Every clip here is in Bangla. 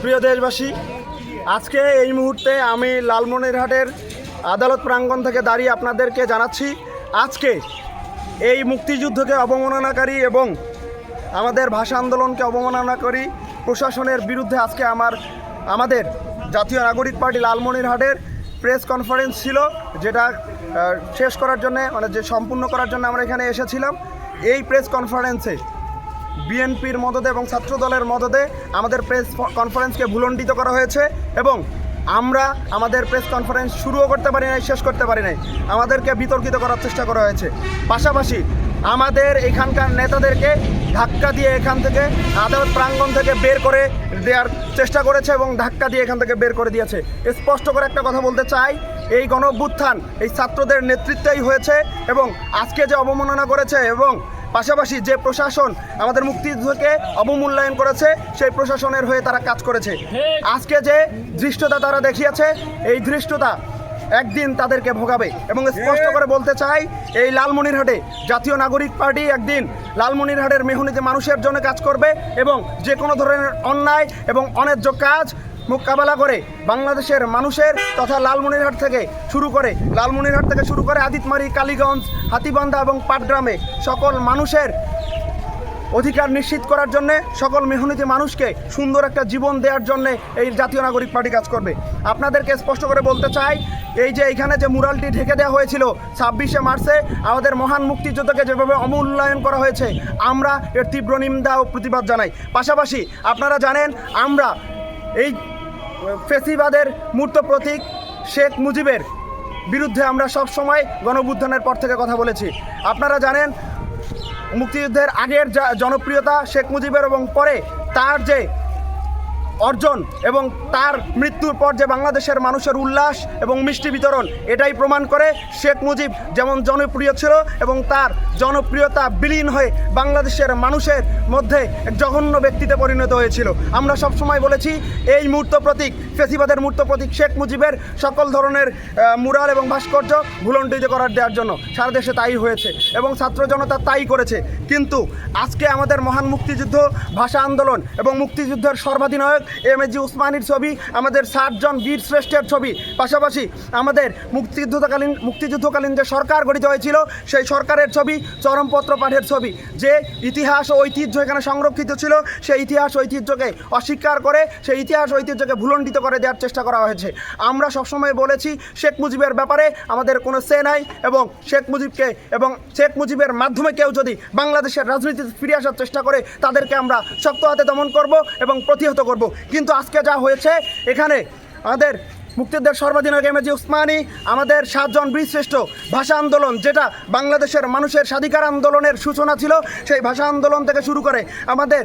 প্রিয় দেশবাসী, আজকে এই মুহূর্তে আমি লালমনিরহাটের আদালত প্রাঙ্গণ থেকে দাঁড়িয়ে আপনাদেরকে জানাচ্ছি, আজকে এই মুক্তিযুদ্ধকে অবমাননাকারী এবং আমাদের ভাষা আন্দোলনকে অবমাননাকারী প্রশাসনের বিরুদ্ধে আজকে আমার, আমাদের জাতীয় নাগরিক পার্টি লালমনিরহাটের প্রেস কনফারেন্স ছিল, যেটা শেষ করার জন্য মানে যে সম্পূর্ণ করার জন্য আমরা এখানে এসেছিলাম। এই প্রেস কনফারেন্সে বিএনপির মদদে এবং ছাত্র দলের মদদে আমাদের প্রেস কনফারেন্সকে ভুলণ্ডিত করা হয়েছে এবং আমরা আমাদের প্রেস কনফারেন্স শুরুও করতে পারি নাই, শেষ করতে পারি নাই। আমাদেরকে বিতর্কিত করার চেষ্টা করা হয়েছে। পাশাপাশি আমাদের এখানকার নেতাদেরকে ধাক্কা দিয়ে এখান থেকে আদালত প্রাঙ্গণ থেকে বের করে দেওয়ার চেষ্টা করেছে এবং ধাক্কা দিয়ে এখান থেকে বের করে দিয়েছে। স্পষ্ট করে একটা কথা বলতে চাই এই গণ এই ছাত্রদের নেতৃত্বেই হয়েছে এবং আজকে যে অবমাননা করেছে এবং পাশাপাশি যে প্রশাসন আমাদের মুক্তিযুদ্ধকে অবমূল্যায়ন করেছে সেই প্রশাসনের হয়ে তারা কাজ করেছে। আজকে যে ধৃষ্টতা তারা দেখিয়েছে এই ধৃষ্টতা একদিন তাদেরকে ভোগাবে এবং স্পষ্ট করে বলতে চাই, এই লালমনিরহাটে জাতীয় নাগরিক পার্টি একদিন লালমনিরহাটের মেহনীতে মানুষের জন্য কাজ করবে এবং যে কোনো ধরনের অন্যায় এবং অন্যায্য কাজ মোকাবেলা করে বাংলাদেশের মানুষের তথা লালমনিরহাট থেকে শুরু করে, লালমনিরহাট থেকে শুরু করে আদিতমারি, কালীগঞ্জ, হাতিবান্ধা এবং পাটগ্রামে সকল মানুষের অধিকার নিশ্চিত করার জন্য সকল মেহনতি মানুষকে সুন্দর একটা জীবন দেওয়ার জন্য এই জাতীয় নাগরিক পার্টি কাজ করবে। আপনাদেরকে স্পষ্ট করে বলতে চাই, এই যে এখানে যে মুরালটি ঢেকে দেওয়া হয়েছিল ছাব্বিশে মার্চে, আমাদের মহান মুক্তিযুদ্ধকে যেভাবে অমূল্যায়ন করা হয়েছে, আমরা এর তীব্র নিন্দা ও প্রতিবাদ জানাই। পাশাপাশি আপনারা জানেন, আমরা এই ফেসিবাদের মূর্ত প্রতীক শেখ মুজিবের বিরুদ্ধে আমরা সব সময় গণবুদ্ধানের পর থেকে কথা বলেছি। আপনারা জানেন মুক্তিযুদ্ধের আগের জনপ্রিয়তা শেখ মুজিবের এবং পরে তার যে অর্জন এবং তার মৃত্যুর পর যে বাংলাদেশের মানুষের উল্লাস এবং মিষ্টি বিতরণ, এটাই প্রমাণ করে শেখ মুজিব যেমন জনপ্রিয় ছিল এবং তার জনপ্রিয়তা বিলীন হয়ে বাংলাদেশের মানুষের মধ্যে জঘন্য ব্যক্তিতে পরিণত হয়েছিল। আমরা সবসময় বলেছি, এই মূর্ত প্রতীক, ফেসিবাদের মূর্ত প্রতীক শেখ মুজিবের সকল ধরনের মুরাল এবং ভাস্কর্য ভুলণ্ডিত করার দেওয়ার জন্য। সারা দেশে তাই হয়েছে এবং ছাত্র জনতা তাই করেছে। কিন্তু আজকে আমাদের মহান মুক্তিযুদ্ধ, ভাষা আন্দোলন এবং মুক্তিযুদ্ধের সর্বাধিনায়ক এম এজি উসমানীর ছবি, আমাদের ষাটজন বীর শ্রেষ্ঠের ছবি। পাশাপাশি আমাদের মুক্তিযুদ্ধকালীন মুক্তিযুদ্ধকালীন যে সরকার গঠিত হয়েছিল, সেই সরকারের ছবি, চরমপত্র পাঠের ছবি। যে ইতিহাস ও ঐতিহ্য এখানে সংরক্ষিত ছিল, সেই ইতিহাস ঐতিহ্যকে অস্বীকার করে, সেই ইতিহাস ঐতিহ্যকে ভুলণ্ডিত করে দেওয়ার চেষ্টা করা হয়েছে। আমরা সবসময় বলেছি, শেখ মুজিবের ব্যাপারে আমাদের কোনো সে নাই এবং শেখ মুজিবকে এবং শেখ মুজিবের মাধ্যমে কেউ যদি বাংলাদেশের রাজনীতিতে ফিরে আসার চেষ্টা করে, তাদেরকে আমরা শক্ত হাতে দমন করব এবং প্রতিহত করব। কিন্তু আজকে যা হয়েছে এখানে আমাদের মুক্তিযুদ্ধের সর্বাধীনায়ক এমএজি উসমানি, আমাদের সাতজন বীরশ্রেষ্ঠ ভাষা আন্দোলন, যেটা বাংলাদেশের মানুষের স্বাধিকার আন্দোলনের সূচনা ছিল, সেই ভাষা আন্দোলন থেকে শুরু করে আমাদের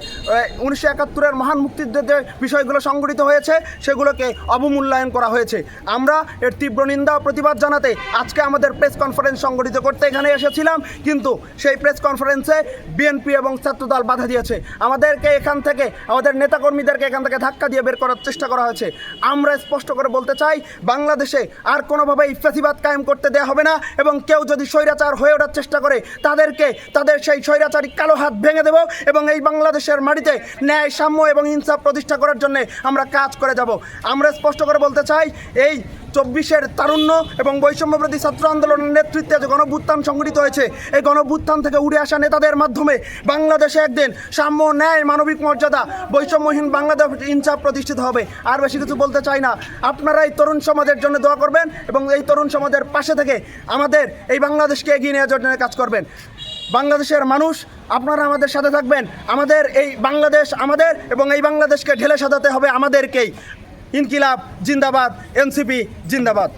উনিশশো একাত্তরের মহান মুক্তিযুদ্ধের যে বিষয়গুলো সংগঠিত হয়েছে, সেগুলোকে অবমূল্যায়ন করা হয়েছে। আমরা এর তীব্র নিন্দা প্রতিবাদ জানাতে আজকে আমাদের প্রেস কনফারেন্স সংগঠিত করতে এখানে এসেছিলাম, কিন্তু সেই প্রেস কনফারেন্সে বিএনপি এবং ছাত্রদল বাধা দিয়েছে। আমাদেরকে এখান থেকে, আমাদের নেতাকর্মীদেরকে এখান থেকে ধাক্কা দিয়ে বের করার চেষ্টা করা হয়েছে। আমরা স্পষ্ট করে বলতে চাই বাংলাদেশে আর কোনোভাবে ইফতিবাদ কায়েম করতে দেয়া হবে না এবং কেউ যদি স্বৈরাচার হয়ে ওঠার চেষ্টা করে, তাদেরকে, তাদের সেই স্বৈরাচারী কালো হাত ভেঙে দেব এবং এই বাংলাদেশের মাটিতে ন্যায়, সাম্য এবং ইনসাফ প্রতিষ্ঠা করার জন্য আমরা কাজ করে যাব। আমরা স্পষ্ট করে বলতে চাই, এই চব্বিশের তারুণ্য এবং বৈষম্যপ্রতি ছাত্র আন্দোলনের নেতৃত্বে যে গণভুত্থান সংগঠিত হয়েছে, এই গণভুত্থান থেকে উড়ে আসা নেতাদের মাধ্যমে বাংলাদেশে একদিন সাম্য ন্যায় মানবিক মর্যাদা বৈষম্যহীন বাংলাদেশ ইনসাফ প্রতিষ্ঠিত হবে। আর বেশি কিছু বলতে চাই না। আপনারা এই তরুণ সমাজের জন্য দোয়া করবেন এবং এই তরুণ সমাজের পাশে থেকে আমাদের এই বাংলাদেশকে এগিয়ে নেওয়ার জন্য কাজ করবেন। বাংলাদেশের মানুষ, আপনারা আমাদের সাথে থাকবেন। আমাদের এই বাংলাদেশ আমাদের এবং এই বাংলাদেশকে ঢেলে সাজাতে হবে আমাদেরকেই। ইনকিলাব জিন্দাবাদ এনসিপি জিন্দাবাদ।